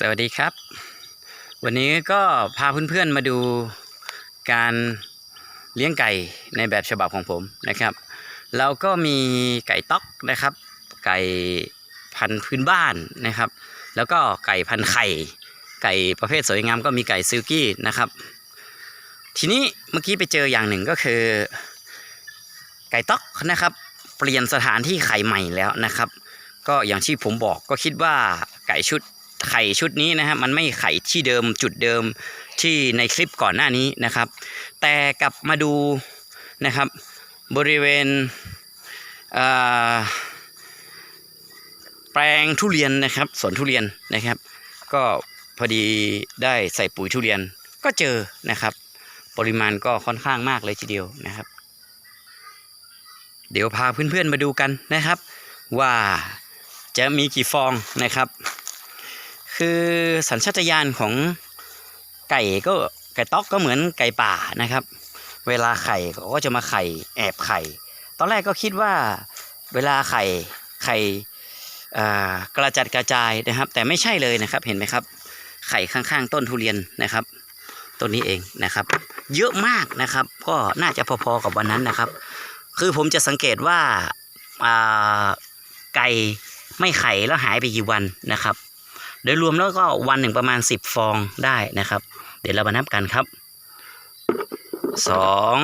สวัสดีครับ วันนี้ก็พาเพื่อนๆมาดูการเลี้ยงไก่ในแบบฉบับของผมนะครับ เราก็มีไก่ต๊อกนะครับ ไก่พันธุ์พื้นบ้านนะครับ แล้วก็ไก่พันธุ์ไข่ ไก่ประเภทสวยงามก็มีไก่ซิลกี้นะครับ ทีนี้เมื่อกี้ไปเจออย่างหนึ่งก็คือ ไก่ต๊อกนะครับ เปลี่ยนสถานที่ไข่ใหม่แล้วนะครับ ก็อย่างที่ผมบอกก็คิดว่าไก่ชุด ไข่ชุดนี้นะฮะมันไม่ไข่ที่เดิมจุดเดิมที่ในคลิปก่อนหน้านี้นะครับ แต่กลับมาดูนะครับบริเวณเแปลงทุเรียนนะครับสวนทุเรียนนะครับ ก็พอดีได้ใส่ปุ๋ยทุเรียนก็เจอนะครับ ปริมาณก็ค่อนข้างมากเลยทีเดียวนะครับ เดี๋ยวพาเพื่อนๆมาดูกันนะครับ ว่าจะมีกี่ฟองนะครับ คือสัญชาตญาณของไก่ก็ไก่ต๊อกก็เหมือนไก่ป่านะครับ เวลาไข่เขาก็จะมาไข่แอบไข่ ตอนแรกก็คิดว่าเวลาไข่ไข่กระจัดกระจายนะครับ แต่ไม่ใช่เลยนะครับเห็นไหมครับ ไข่ข้างๆ ต้นทุเรียนนะครับต้นนี้เองนะครับ เยอะมากนะครับ ก็น่าจะพอๆกับวันนั้นนะครับ คือผมจะสังเกตว่าอ่าไก่ไม่ไข่แล้วหายไปกี่วันนะครับ โดยรวมแล้วก็วันหนึ่งประมาณ 10 ฟองได้นะครับ เดี๋ยวเรามานับกันครับสอง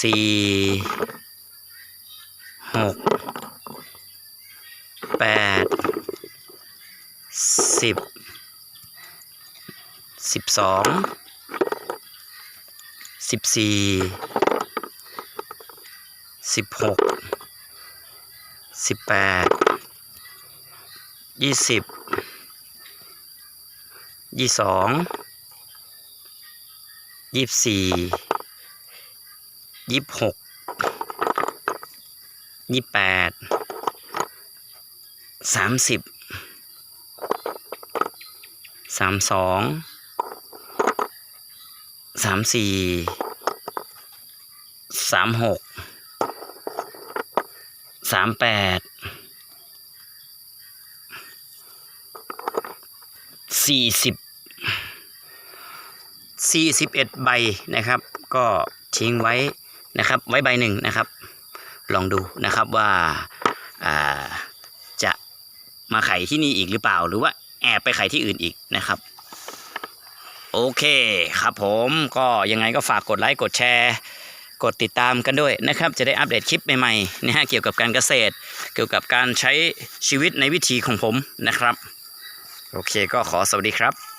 สี่หกแปดสิบสิบสองสิบสี่สิบหกสิบแปด ยี่สิบยี่สองยี่สี่ยี่หกยี่แปดสามสิบสามสองสามสี่สามหกสามแปด สี่สิบสี่สิบเอ็ดใบนะครับ ก็ทิ้งไว้นะครับ ไว้ใบหนึ่งนะครับ ลองดูนะครับว่าอาจะมาไข่ที่นี่อีกหรือเปล่า หรือว่าแอบไปไข่ที่อื่นอีกนะครับ โอเคครับผมก็ยังไงก็ฝากกดไลค์กดแชร์กดติดตามกันด้วยนะครับ จะได้อัปเดตคลิปใหม่ๆนะฮะเกี่ยวกับการเกษตร เกี่ยวกับการใช้ชีวิตในวิธีของผมนะครับ โอเคก็ขอสวัสดีครับ